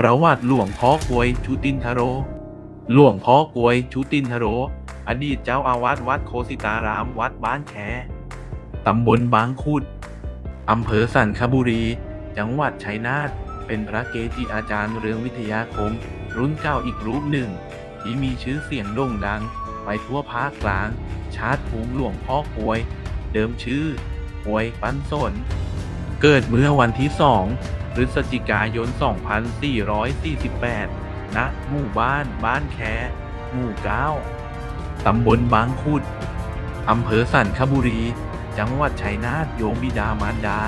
ประวัติหลวงพ่อกวยชุตินทโร หลวงพ่อกวยชุตินทโร อดีตเจ้าอาวาสวัดโคสิตาราม วัดบ้านแคตำบลบางขุดอำเภอสันคบุรี จังหวัดชัยนาท เป็นพระเกจิอาจารย์เรืองวิทยาคม รุ่นเก้าอีกรูปหนึ่ง ที่มีชื่อเสียงโด่งดัง ไปทั่วภาคกลาง ชาติภูมิหลวงพ่อกวย เดิมชื่อหวยปันสน เกิดเมื่อวันที่2 พฤศจิกายน 2448 ณ หมู่บ้าน บ้านแคหมู่9ตำบลบางขุด อำเภอสันคบุรี จังหวัดชัยนาทโยมบิดามารดา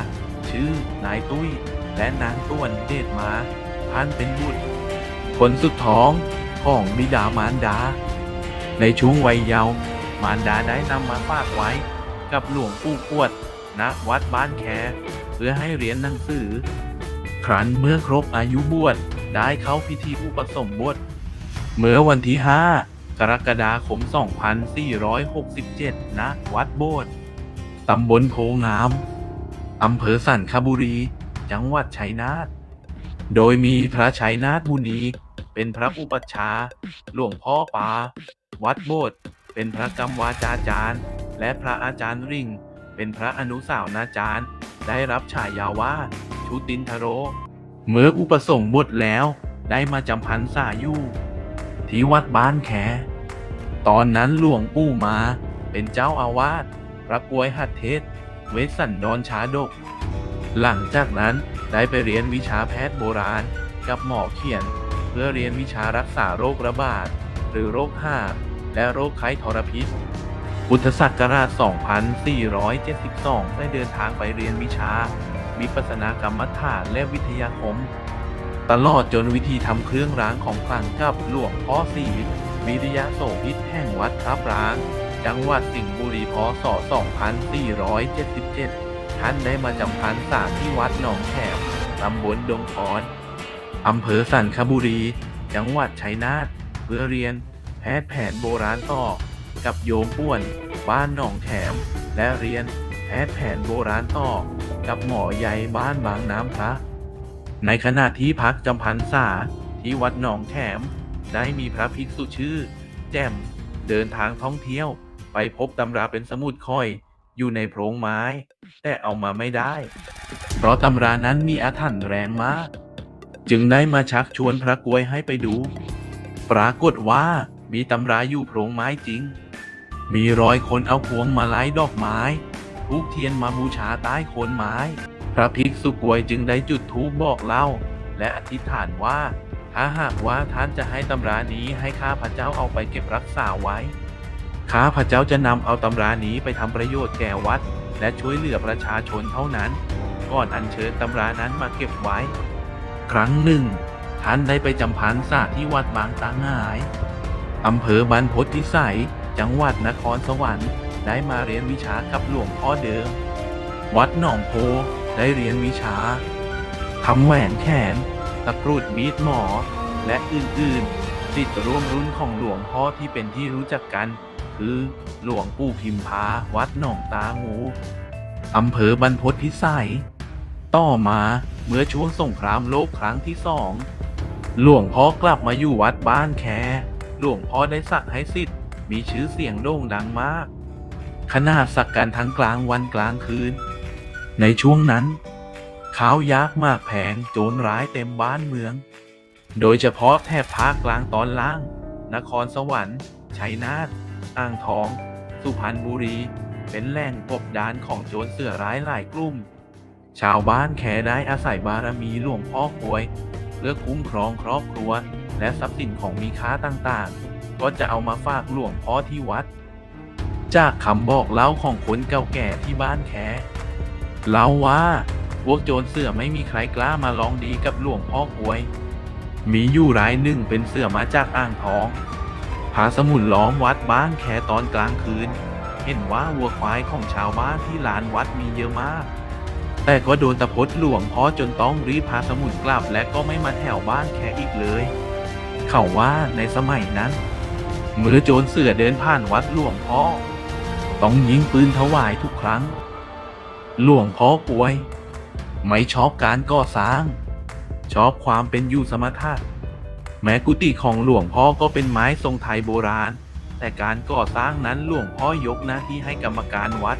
ชื่อนายตุ้ย และนางต้วนเดชมาท่านเป็นบุตรคนสุดท้องของบิดามารดา ในช่วงวัยเยาว์มารดาได้นำมาฝากไว้ กับหลวงปู่ขวดณวัดบ้านแคเพื่อให้เรียนหนังสือ ครั้นเมื่อครบอายุบวชได้เข้าพิธีอุปสมบท เมื่อวันที่ 5 กรกฎาคม 2467 ณ วัดโบสถ์ตำบลโพงาม อำเภอสันคบุรี จังหวัดชัยนาท โดยมีพระชัยนาทมุนีเป็นพระอุปัชฌาย์หลวงพ่อปา วัดโบสถ์เป็นพระกรรมวาจาจารย์ และพระอาจารย์ริ่ง เป็นพระอนุสาวนาจารย์ ได้รับฉายาว่า ชุตินทโร เมื่ออุปสงค์บทแล้วได้มาจำพรรษาอยู่ที่วัดบ้านแข ตอนนั้นหลวงปู่มาเป็นเจ้าอาวาสพระกวยหัดเทศ เวสสันดรชาดก หลังจากนั้นได้ไปเรียนวิชาแพทย์โบราณกับหมอเขียน เพื่อเรียนวิชารักษาโรคระบาด หรือโรคห่าและโรคไข้ทรพิษ พุทธศักราช 2472 ได้เดินทางไปเรียนวิชา วิปัสสนากรรมฐานและวิทยาคม ตลอดจนวิธีทำเครื่องรางของขลังกับหลวงพ่อสีวิริยะโสพิษแห่งวัดทับร้าง จังหวัดสิงห์บุรีพศ 2477 ท่านได้มาจำพรรษาที่วัดหนองแขมตำบลดงคอนอำเภอสันคบุรี จังหวัดชัยนาทเพื่อเรียนแพทย์แผนโบราณต่อ กับโยมป่วน บ้านหนองแขมและเรียน แพทย์แผนโบราณต่อ กับหมอใหญ่บ้านบางน้ำพระในขณะที่พักจำพรรษาที่วัดหนองแขม ได้มีพระภิกษุชื่อ แจ่มเดินทางท่องเที่ยว ไปพบตำราเป็นสมุดคอย อยู่ในโพรงไม้ แต่เอามาไม่ได้ เพราะตำรานั้นมีอาถรรพ์แรงมาก จึงได้มาชักชวนพระกวยให้ไปดู ปรากฏว่ามีตำราอยู่โพรงไม้จริง มีรอยคนเอาพวงมาลัยดอกไม้ ทูบเทียนมาบูชาใต้โคนไม้ พระภิกษุกวยจึงได้จุดธูปบอกเล่า และอธิษฐานว่า ถ้าหากว่าท่านจะให้ตำรานี้ให้ข้าพเจ้าเอาไปเก็บรักษาไว้ ข้าพเจ้าจะนำเอาตำรานี้ไปทำประโยชน์แก่วัด และช่วยเหลือประชาชนเท่านั้น ก่อนอัญเชิญตำรานั้นมาเก็บไว้ ครั้งหนึ่ง ท่านได้ไปจำพรรษาที่วัดบางตาหายอำเภอบรรพตพิสัย จังหวัดนครสวรรค์ ได้มาเรียนวิชากับหลวงพ่อเดิม วัดหนองโพได้เรียนวิชาทำแหวนแขนตะกรุดมีดหมอ และอื่นๆติดร่วมรุ่นของหลวงพ่อที่เป็นที่รู้จักกัน คือหลวงปู่พิมพาวัดหนองตางูอำเภอบรรพตพิสัย ต่อมาเมื่อช่วงสงครามโลกครั้งที่สองหลวงพ่อกลับมาอยู่วัดบ้านแคหลวงพ่อได้สักให้สิทธิ์มีชื่อเสียงโด่งดังมาก ขนาดสักกันทั้งกลางวันกลางคืน ในช่วงนั้นข้าวยากมากแผงโจรร้ายเต็มบ้านเมือง โดยเฉพาะแถบภาคกลางตอนล่าง นครสวรรค์ชัยนาทอ่างทอง สุพรรณบุรี เป็นแหล่งกบดานของโจรเสือร้ายหลายกลุ่ม ชาวบ้านแขได้อาศัยบารมีหลวงพ่อกวย เพื่อคุ้มครองครอบครัว และทรัพย์สินของมีค่าต่างๆ ก็จะเอามาฝากหลวงพ่อที่วัด จากคำบอกเล่าของคนเก่าแก่ที่บ้านแคเล่าว่าพวกโจรเสือไม่มีใครกล้ามาลองดีกับหลวงพ่อกวย มีอยู่รายหนึ่งเป็นเสือมาจากอ่างทองพาสมุนล้อมวัดบ้านแคตอนกลางคืน เห็นว่าวัวควายของชาวบ้านที่ลานวัดมีเยอะมาก แต่ก็โดนตะพดหลวงพ่อจนต้องรีบพาสมุนกลับและก็ไม่มาแถวบ้านแคอีกเลย เขาว่าในสมัยนั้น เมื่อโจรเสือเดินผ่านวัดหลวงพ่อ ต้องยิงปืนถวายทุกครั้ง หลวงพ่อป่วย ไม่ชอบการก่อสร้าง ชอบความเป็นอยู่สมถะแม้กุฏิของหลวงพ่อก็เป็นไม้ทรงไทยโบราณ แต่การก่อสร้างนั้นหลวงพ่อยกหน้าที่ให้กรรมการวัด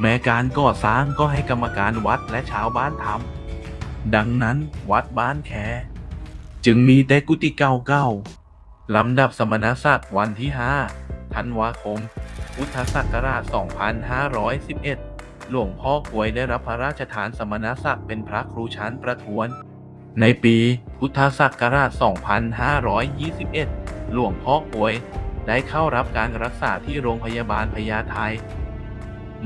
แม้การก่อสร้างก็ให้กรรมการวัดและชาวบ้านทำดังนั้นวัดบ้านแคจึงมีแต่กุฏิเก่าๆลำดับสมณศักดิ์วันที่5ธันวาคม พุทธศักราช 2511 หลวงพ่อกวยได้รับพระราชทานสมณศักดิ์เป็นพระครูชั้นประทวน ในปีพุทธศักราช 2521 หลวงพ่อกวยได้เข้ารับการรักษาที่โรงพยาบาลพญาไท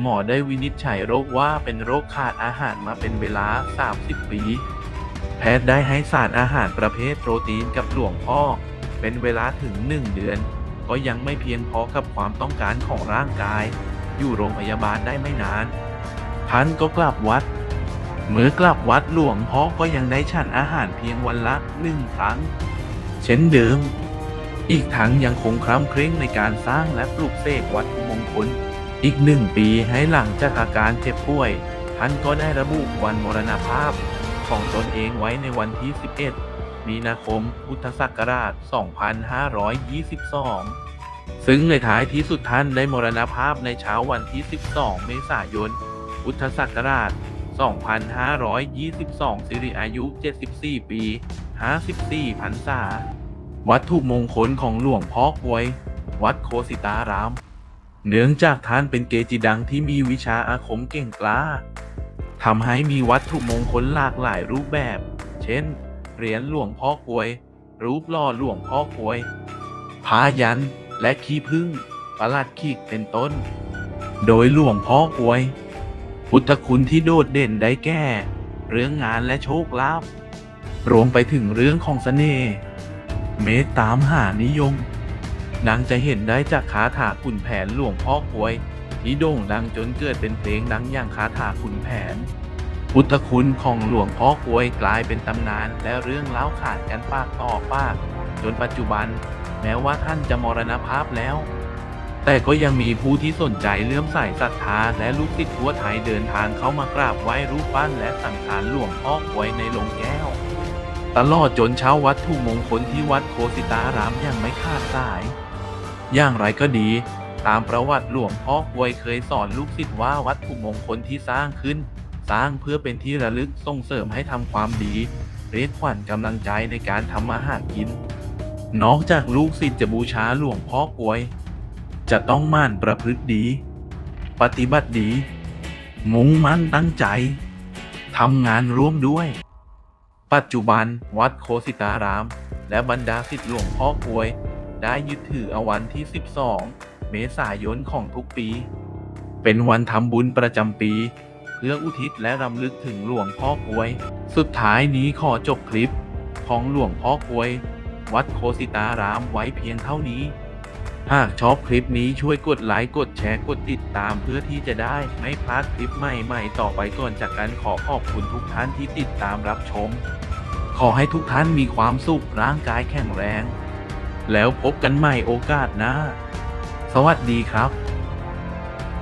หมอได้วินิจฉัยโรคว่าเป็นโรคขาดอาหารมาเป็นเวลา 30 ปี แพทย์ได้ให้สารอาหารประเภทโปรตีนกับหลวงพ่อ เป็นเวลาถึง 1 เดือน ก็ยังไม่เพียงพอกับความต้องการของร่างกาย อยู่โรงพยาบาลได้ไม่นาน ท่านก็กลับวัด เมื่อกลับวัดหลวงพ่อก็ยังได้ฉันอาหารเพียงวันละหนึ่งครั้ง เช่นเดิม อีกทั้งยังคงคร่ำเคร่งในการสร้างและปลูกเสกวัตถุมงคล อีกหนึ่งปีให้หลังจากอาการเจ็บป่วย ท่านก็ได้ระบุวันมรณภาพของตนเองไว้ในวันที่ 11 มีนาคม พุทธศักราช 2522 ซึ่งในท้ายที่สุดท่านได้มรณภาพในเช้าวันที่ 12 เมษายน พุทธศักราช 2522 สิริอายุ 74 ปี 54พรรษา วัตถุมงคลของหลวงพ่อกวย วัดโคสิตาราม เนื่องจากท่านเป็นเกจิดังที่มีวิชาอาคมเก่งกล้าทำให้มีวัตถุมงคลหลากหลายรูปแบบ เช่น เหรียญหลวงพ่อกวย รูปหล่อหลวงพ่อกวยพายันและขี้ผึ้งประหลัดขีกเป็นต้น โดยหลวงพ่อกวย พุทธคุณที่โดดเด่นได้แก่ เรื่องงานและโชคลาภรวมไปถึงเรื่องของเสน่ห์เมตตามหานิยมดังจะเห็นได้จากคาถาขุนแผนหลวงพ่อกวยที่โด่งดังจนเกิดเป็นเพลงดังอย่างคาถาขุนแผน พุทธคุณของหลวงพ่อกลวยกลายเป็นตำนานและเรื่องเล่าขานกันปากต่อปาก จนปัจจุบัน แม้ว่าท่านจะมรณภาพแล้ว แต่ก็ยังมีผู้ที่สนใจเลื่อมใสศรัทธาและลูกศิษย์ทั่วไทยเดินทางเข้ามากราบไหว้รูปปั้นและสังขารหลวงพ่อกลวยในโรงแก้ว ตลอดจนเช้าวัตถุมงคลที่วัดโคสิตารามอย่างไม่ขาดสาย อย่างไรก็ดีตามประวัติหลวงพ่อกลวยเคยสอนลูกศิษย์ว่าวัตถุมงคลที่สร้างขึ้น สร้างเพื่อเป็นที่ระลึกส่งเสริมให้ทำความดีเรียกขวัญกำลังใจในการทำมาหารกิน นอกจากลูกศิษย์จะบูชาหลวงพ่อกวย จะต้องมั่นประพฤติดี ปฏิบัติดี มุ่งมั่นตั้งใจทำงานร่วมด้วย ปัจจุบันวัดโคสิตาราม และบรรดาศิษย์หลวงพ่อกวย ได้ยึดถือเอาวันที่ 12 เมษายนของทุกปี เป็นวันทำบุญประจำปี เพื่ออุทิศและรำลึกถึงหลวงพ่อกวย สุดท้ายนี้ขอจบคลิป ของหลวงพ่อกวย วัดโคสิตารามไว้เพียงเท่านี้ หากชอบคลิปนี้ช่วยกดไลค์กดแชร์กดติดตามเพื่อที่จะได้ไม่พลาดคลิปใหม่ ๆ ต่อไปก่อนจากกันขอขอบคุณทุกท่านที่ติดตามรับชม ขอให้ทุกท่านมีความสุขร่างกายแข็งแรง แล้วพบกันใหม่โอกาสหน้า สวัสดีครับ